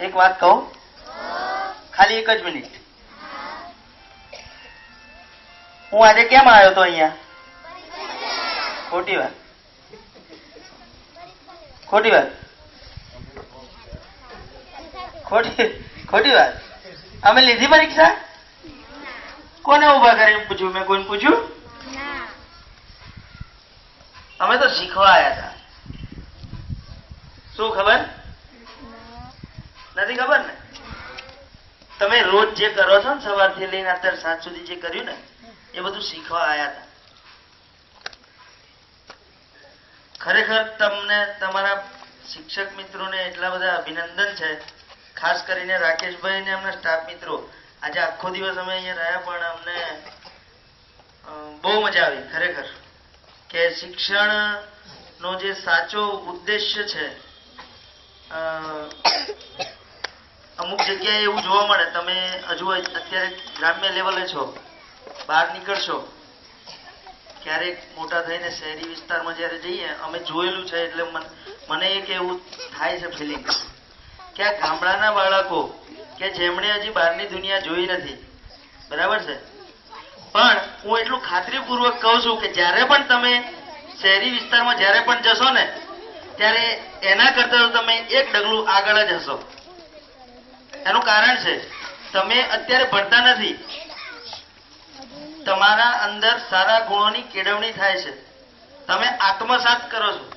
એક વાત કહું? ખાલી એક જ મિનિટ. હું આજે કેમ આવ્યો તો અહીંયા? ખોટી વાત. ખોટી વાત. ખોટી ખોટી વાત. અમે લીધી પરીક્ષા? કોને ઊભા કરીને પૂછ્યું? મેં કોઈને પૂછ્યું? અમે તો શીખવા આવ્યા હતા. શું ખબર? નથી ખબર ને? તમે રોજ જે કરો છો ને સવારથી લઈને અત્યારે સાંજ સુધી જે કર્યું ને, એ બધું શીખવા આવ્યા હતા. ખરેખર તમને તમારા શિક્ષક મિત્રોને એટલા બધા અભિનંદન છે, ખાસ કરીને રાકેશભાઈ અને એમના સ્ટાફ મિત્રો. આજે આખો દિવસ અમે અહીંયા રહ્યા પણ અમને બહુ મજા આવી ખરેખર. કે શિક્ષણનો જે સાચો ઉદ્દેશ્ય છે અમુક જગ્યાએ એવું જોવા મળે, તમે હજુ અત્યારે ગ્રામ્ય લેવલે છો, બહાર નીકળશો, ક્યારેક મોટા થઈને શહેરી વિસ્તારમાં જ્યારે જઈએ, અમે જોયેલું છે એટલે મન- એક એવું થાય છે ફિલિંગ કે આ ગામડાના બાળકો કે જેમણે હજી બહારની દુનિયા જોઈ નથી, બરાબર છે? પણ હું એટલું ખાતરીપૂર્વક કહું છું કે જ્યારે પણ તમે શહેરી વિસ્તારમાં જ્યારે પણ જશો ને ત્યારે એના કરતા તમે એક ડગલું આગળ જ હશો. એનું કારણ છે, તમે અત્યારે ભણતા નથી. તમારા અંદર સારા ગુણોની કેળવણી થાય છે. તમે આત્મસાત કરો છો.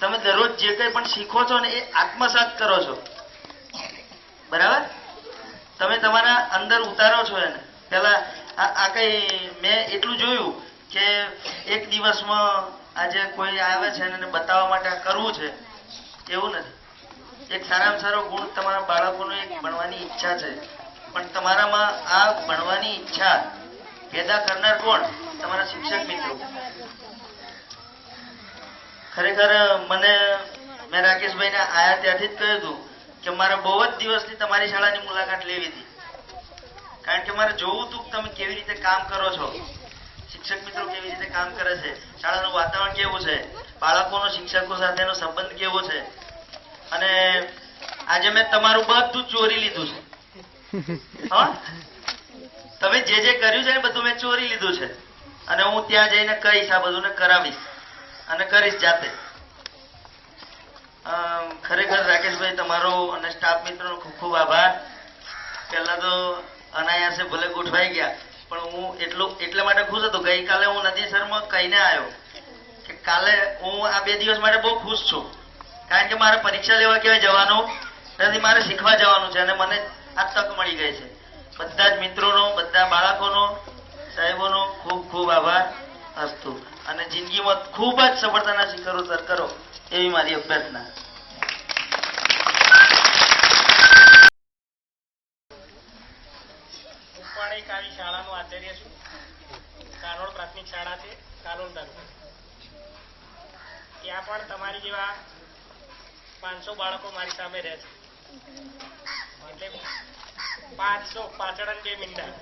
તમે દરરોજ જે કંઈ પણ શીખો છો ને એ આત્મસાત કરો છો. બરાબર? તમે તમારા અંદર ઉતારો છો એને. આ આ કઈ મેં એટલું જોયું કે એક દિવસમાં આજે કોઈ આવે છે અને બતાવવા માટે કરવું છે, એવું નથી. એક સારામાં સારો ગુણ તમારા બાળકોનો એક ભણવાની ઈચ્છા છે. પણ તમારામાં આ ભણવાની ઈચ્છા પેદા કરનાર કોણ? તમારા શિક્ષક મિત્રો. ખરેખર મને, મેં રાકેશભાઈને આયા ત્યાંથી જ કહ્યું હતું કે મારે બહુ જ દિવસથી તમારી શાળાની મુલાકાત લેવી હતી. કારણ કે મારે જોવું હતું કે તમે કેવી રીતે કામ કરો છો. શિક્ષક મિત્રો કેવી રીતે કામ કરે છે? શાળાનું વાતાવરણ કેવું છે? બાળકોનો, શિક્ષકો સાથેનો સંબંધ કેવો છે? અને આજે મેં તમારું બધું ચોરી લીધું છે. હા? તમે જે જે કર્યું છે ને બધું મેં ચોરી લીધું છે. અને હું ત્યાં જઈને કહીશ, આ બધું કરાવીશ અને કરીશ જાતે. ખરેખર રાકેશભાઈ, તમારો અને સ્ટાફ મિત્રોનો ખૂબ ખૂબ આભાર. પહેલા તો અનાયાસે ભલે ગોઠવાઈ ગયા. પણ હું એટલું એટલા માટે ખુશ હતો. ગઈકાલે હું નદીસરમાં કહીને આવ્યો કે કાલે હું આ બે દિવસ માટે બહુ ખુશ છું. કારણ કે મારે પરીક્ષા લેવા કહેવાય જવાનું નથી, મારે શીખવા જવાનું છે અને મને આ તક મળી ગઈ છે. બધા જ મિત્રોનો, બધા બાળકોનો, સાહેબોનો ખૂબ ખૂબ આભાર. અસ્તુ. અને જિંદગીમાં ખૂબ જ સફળતાના શિખરો સર કરો એવી મારી અભ્યર્થના હું પણ એક આવી શાળાનો આચાર્ય છું. કાનોડ પ્રાથમિક શાળા છે, કાલોલ તાલુકા. ત્યાં પણ તમારી જેવા પાંચસો બાળકો મારી સામે રહે છે. એટલે પાંચસો પાછળ બે મીંડા.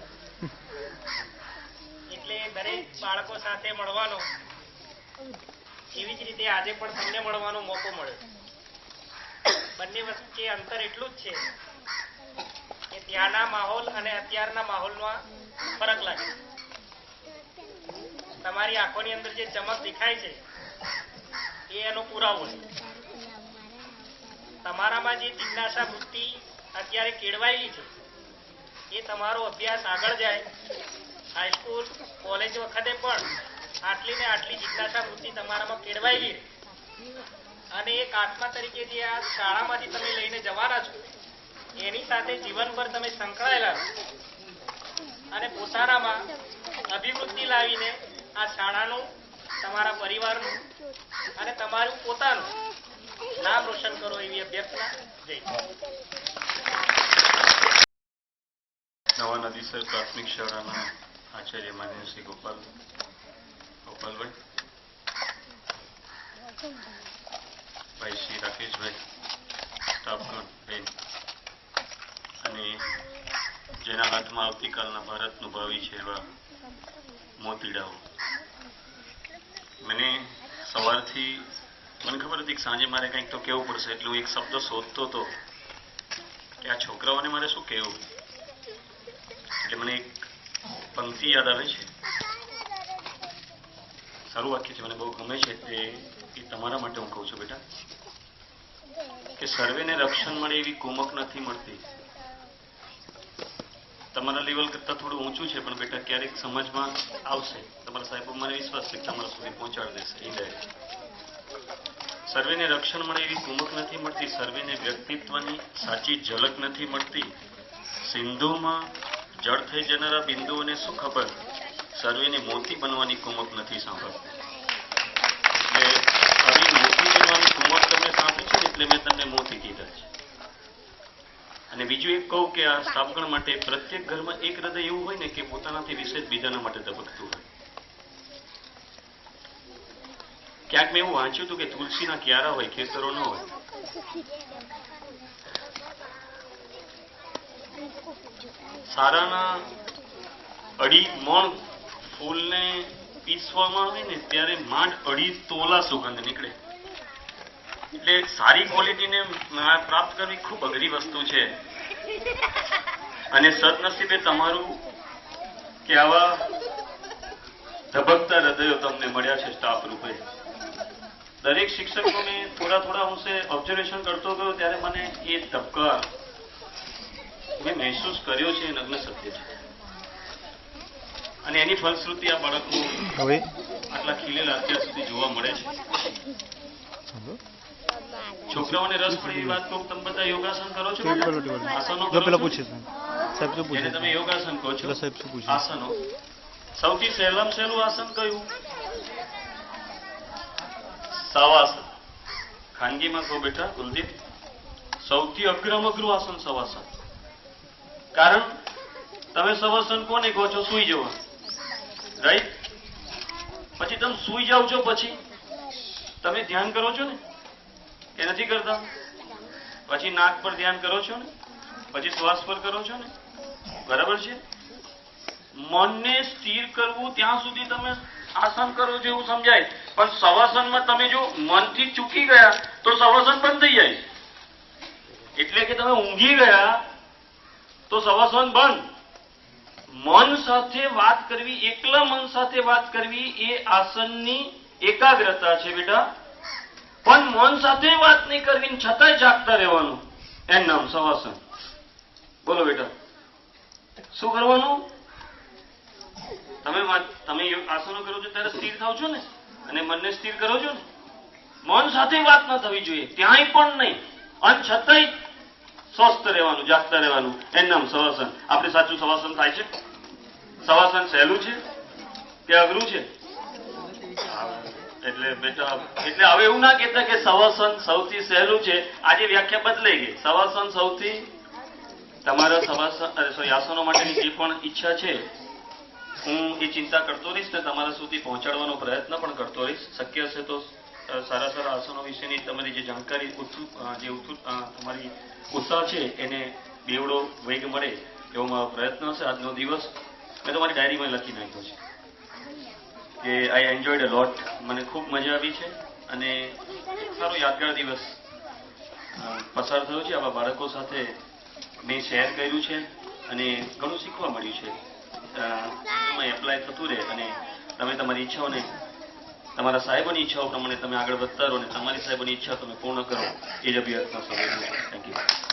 એટલે દરેક બાળકો સાથે મળવાનો, એવી જ રીતે આજે પણ તમને મળવાનો મોકો મળ્યો. બંને વચ્ચે અંતર એટલું જ છે ત્યાંના માહોલ અને અત્યારના માહોલમાં ફરક લાગે. તમારી આંખોની અંદર જે ચમક દેખાય છે, એ એનો પુરાવો છે. તમારામાં જે જિજ્ઞાસા વૃત્તિ અત્યારે કેળવાયેલી છે, એ તમારો અભ્યાસ આગળ જાય. હાઈસ્કૂલ કોલેજ વખતે પણ આટલી ને આટલી જિજ્ઞાસા વૃત્તિ તમારામાં કેળવાયેલી અને એક આત્મા તરીકે જે આ શાળામાંથી તમે લઈને જવાના છો એની સાથે જીવનભર તમે સંકળાયેલા અને પોતાનામાં અભિવૃદ્ધિ લાવીને આ શાળાનું, તમારા પરિવારનું અને તમારું પોતાનું નામ રોશન કરો એવી અભ્યર્થના જય નવા નદીસર પ્રાથમિક શાળાના આચાર્ય માન્ય શ્રી ગોપાલ ગોપાલભાઈ. ભાઈ શ્રી રાકેશભાઈ સ્ટાફગણ બેન અને જેના હાથમાં આવતીકાલના ભારતનું ભાવિ છે એવા મોતીડાઓ. મને સવારથી, મને ખબર હતી કે સાંજે મારે કંઈક તો કહેવું પડશે, એટલે હું એક શબ્દ શોધતો હતો કે આ છોકરાઓને મારે શું કહેવું? એટલે મને એક પંક્તિ યાદ આવે છે. સારું વાક્ય છે, મને બહુ ગમે છે તે, એ તમારા માટે હું કહું છું બેટા, કે સર્વેને રક્ષણ મળે એવી કુમક નથી મળતી. તમારા લેવલ કરતાં થોડું ઊંચું છે, પણ બેટા ક્યારેક સમજમાં આવશે. તમારા સાહેબો મને વિશ્વાસ છે તમારા સુધી પહોંચાડી દેશે. ઇનડાયરેક્ટ સર્વેને રક્ષણ મળે એવી કુમક નથી મળતી, સર્વેને વ્યક્તિત્વની સાચી ઝલક નથી મળતી. સિંધુમાં જળ થઈ જનારા બિંદુઓને શું ખબર? સર્વેને મોતી બનવાની કુમક નથી સાંભળતી. એટલે આવી મોતી બનવાની કુમક તમે સાંભળી છે એટલે મેં તમને મોતી કીધા. અને બીજું એક કહું કે આ સ્થાપગણ માટે પ્રત્યેક ઘરમાં એક હૃદય એવું હોય ને કે પોતાનાથી વિશેષ બીજાના માટે ધબકતું હોય. ક્યાંક મેં એવું વાંચ્યું હતું કે તુલસીના ક્યારા હોય, ખેતરો ન હોય. સારાના અઢી મણ ફૂલને પીસવામાં આવે ને ત્યારે માંડ અઢી તોલા સુગંધ નીકળે. એટલે સારી ક્વોલિટીને પ્રાપ્ત કરવી ખૂબ અઘરી વસ્તુ છે. અને સદનસીબે તમારું કે આવા ધબકતા હૃદયો તમને મળ્યા છે સ્ટાફ રૂપે. દરેક શિક્ષકોને થોડા થોડા અંશે ઓબ્ઝર્વેશન કરતો ગયો ત્યારે મને એ ધબકાર મેં મહેસૂસ કર્યો છે એ નગ્ન સત્ય છે. અને એની ફલશ્રુતિ આ બાળકો આટલા ખીલેલા અત્યાર સુધી જોવા મળે છે. છોકરાઓને રસ પડે એવી વાત કહું તમે બધા યોગાસન કરો છો. આસનો કરો પેલા પૂછે સાહેબ. શું પૂછે તમે યોગાસન કહો છો સાહેબ શું પૂછે? આસનો. સૌથી સહેલામાં સહેલું આસન કયું? સવાસન ખાનગીમાં કહો બેટા કુલદીપ. સૌથી અગ્રમ અઘરું આસન સવાસન કારણ તમે સવાસન કોને કહો છો? સુઈ જવા. રાઈટ પછી તમે સુઈ જાઓ છો પછી? તમે ધ્યાન કરો છો ને? એ નથી કરતા? પછી નાક પર ધ્યાન કરો છો ને? પછી શ્વાસ પર કરો છો ને? બરાબર છે? મનને સ્થિર કરવું ત્યાં સુધી તમે આસન કરો છો એવું સમજાય. પણ સવાસનમાં તમે જો મનથી ચૂકી ગયા, તો સવાસન બંધ થઈ જાય. એટલે કે તમે ઊંઘી ગયા, તો સવાસન બંધ. મન સાથે વાત કરવી, એકલા મન સાથે વાત કરવી એ આસનની એકાગ્રતા છે બેટા. પણ મન સાથે વાત નહીં કરવી છતાંય જાગતા રહેવાનું. એમ નામ સવાસન બોલો બેટા, શું કરવાનું? તમે તમે આસનો કરો છો ત્યારે સ્થિર થાવ છો ને? અને મનને સ્થિર કરો છો ને? મન સાથે વાત ન થવી જોઈએ, ત્યાંય પણ નહીં. અને છતાંય સ્વસ્થ રહેવાનું, જાગતા રહેવાનું. એનું નામ સવાસન આપણે સાચું સવાસન થાય છે? સવાસન સહેલું છે કે અઘરું છે? એટલે બેટા એટલે હવે એવું ના કહેતા કે સવાસન સૌથી સહેલું છે. આજે વ્યાખ્યા બદલાઈ ગઈ. સવાસન સૌથી તમારા સવાસન sorry, આસનો માટેની જે પણ ઈચ્છા છે હું એ ચિંતા કરતો રહીશ ને તમારા સુધી પહોંચાડવાનો પ્રયત્ન પણ કરતો રહીશ. શક્ય હશે તો સારા સારા આસનો વિશેની તમારી જે જાણકારી જે તમારી ઉત્સાહ છે એને બેવડો વેગ મળે એવો મારો પ્રયત્ન હશે આજનો દિવસ. મેં તમારી ડાયરીમાં લખી નાખ્યો છે. કે આઈ એન્જોયડ અ લોટ મને ખૂબ મજા આવી છે અને સારો યાદગાર દિવસ પસાર થયો છે. આવા બાળકો સાથે મેં શેર કર્યું છે અને ઘણું શીખવા મળ્યું છે. એમાં એપ્લાય થતું રહે અને તમે તમારી ઈચ્છાઓને, તમારા સાહેબોની ઈચ્છાઓ પ્રમાણે તમે આગળ વધતા રહો અને તમારી સાહેબોની ઈચ્છા તમે પૂર્ણ કરો એ જ અભ્યર્થના સમય થેન્ક યુ